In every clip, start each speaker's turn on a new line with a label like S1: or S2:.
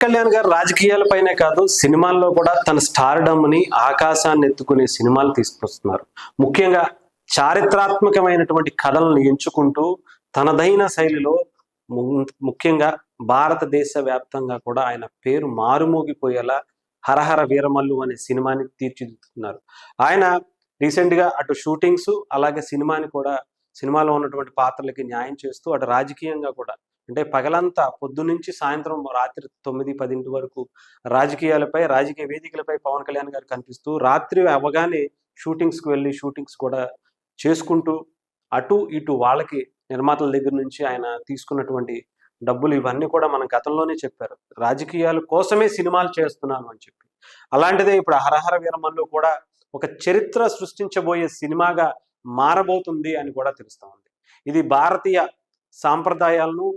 S1: కళ్యాణ్ గారు రాజకీయాలపైనే కాదు సినిమాల్లో కూడా తన స్టార్డమ్ని ఆకాశాన్ని ఎత్తుకునే సినిమాలు తీసుకొస్తున్నారు. ముఖ్యంగా చారిత్రాత్మకమైనటువంటి కథలను ఎంచుకుంటూ తనదైన శైలిలో ముఖ్యంగా భారతదేశ వ్యాప్తంగా కూడా ఆయన పేరు మారుమోగిపోయేలా హరహర వీరమల్లు అనే సినిమాని తీర్చిదిద్దుతున్నారు. ఆయన రీసెంట్గా అటు షూటింగ్స్ అలాగే సినిమాని కూడా సినిమాలో ఉన్నటువంటి పాత్రలకి న్యాయం చేస్తూ అటు రాజకీయంగా కూడా అంటే పగలంతా పొద్దు నుంచి సాయంత్రం రాత్రి తొమ్మిది పదింటి వరకు రాజకీయాలపై రాజకీయ వేదికలపై పవన్ కళ్యాణ్ గారు కనిపిస్తూ రాత్రి అవగానే షూటింగ్స్కి వెళ్ళి షూటింగ్స్ కూడా చేసుకుంటూ అటు ఇటు వాళ్ళకి నిర్మాతల దగ్గర నుంచి ఆయన తీసుకున్నటువంటి డబ్బులు ఇవన్నీ కూడా మనం గతంలోనే చెప్పారు. రాజకీయాల కోసమే సినిమాలు చేస్తున్నాను అని చెప్పి. అలాంటిదే ఇప్పుడు హరహర వీరమల్లు కూడా ఒక చరిత్ర సృష్టించబోయే సినిమాగా మారబోతుంది అని కూడా తెలుస్తూ ఉంది. ఇది భారతీయ సాంప్రదాయాలను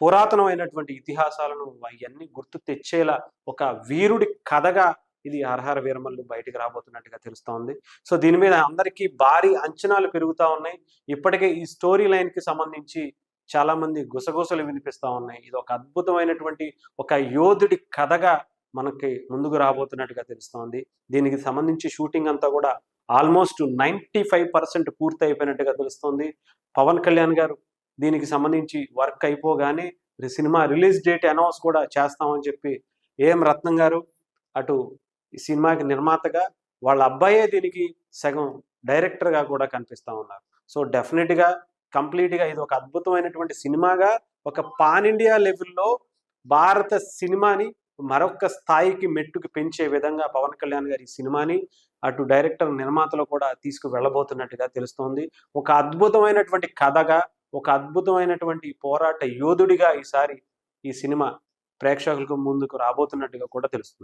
S1: పురాతనమైనటువంటి ఇతిహాసాలను అవన్నీ గుర్తు తెచ్చేలా ఒక వీరుడి కథగా ఇది హరహర వీరమల్లు బయటికి రాబోతున్నట్టుగా తెలుస్తోంది. సో దీని మీద అందరికీ భారీ అంచనాలు పెరుగుతా ఉన్నాయి. ఇప్పటికే ఈ స్టోరీ లైన్కి సంబంధించి చాలా మంది గుసగుసలు వినిపిస్తా ఉన్నాయి. ఇది ఒక అద్భుతమైనటువంటి ఒక యోధుడి కథగా మనకి ముందుకు రాబోతున్నట్టుగా తెలుస్తోంది. దీనికి సంబంధించి షూటింగ్ అంతా కూడా ఆల్మోస్ట్ నైంటీ ఫైవ్ పర్సెంట్ పూర్తి అయిపోయినట్టుగా తెలుస్తోంది. పవన్ కళ్యాణ్ గారు దీనికి సంబంధించి వర్క్ అయిపోగానే సినిమా రిలీజ్ డేట్ అనౌన్స్ కూడా చేస్తామని చెప్పి ఏం రత్నం గారు అటు ఈ సినిమాకి నిర్మాతగా వాళ్ళ అబ్బాయే దీనికి సగం డైరెక్టర్గా కూడా కనిపిస్తా ఉన్నారు. సో డెఫినెట్గా కంప్లీట్గా ఇది ఒక అద్భుతమైనటువంటి సినిమాగా ఒక పాన్ ఇండియా లెవెల్లో భారత సినిమాని మరొక స్థాయికి మెట్టుకు పెంచే విధంగా పవన్ కళ్యాణ్ గారి సినిమాని అటు డైరెక్టర్ నిర్మాతలు కూడా తీసుకు వెళ్ళబోతున్నట్టుగా తెలుస్తోంది. ఒక అద్భుతమైనటువంటి కథగా ఒక అద్భుతమైనటువంటి పోరాట యోధుడిగా ఈసారి ఈ సినిమా ప్రేక్షకులకు ముందుకు రాబోతున్నట్టుగా కూడా తెలుస్తుంది.